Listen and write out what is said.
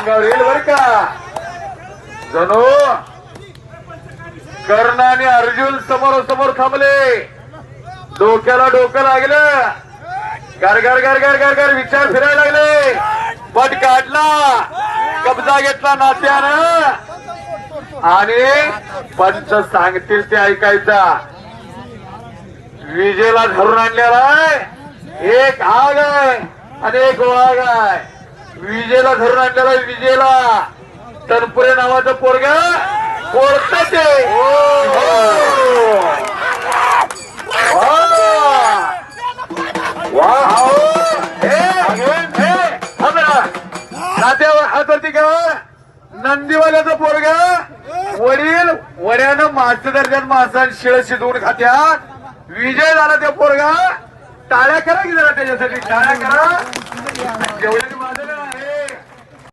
अंगावर येईल बर का? जणू कर्ण आणि अर्जुन समोर समोर थांबले. डोक्याला डोकं लागलं. गर गर गर गर गर गर विचार फिरायला लागले. पट काढला. कब्जा घेतला नात्यानं. आणि पंच सांगतील ते ऐकायचा. विजेला धरून आणलेला आहे. एक आग आहे आणि एक वाघ आहे. विजेला धरून आणलेला विजेला. तनपुरे नावाचं पोरग पोरत ते हो. हो. हो. नात्यावर हातवरती का नंदीवाल्याचं पोरग वडील वड्यानं मास दर्जात माणसां शिळ शिजवून खात्यात. विजय झाला त्या पोरगा. टाळ्या करा की जरा त्याच्यासाठी. टाळ्या करा. जेवढे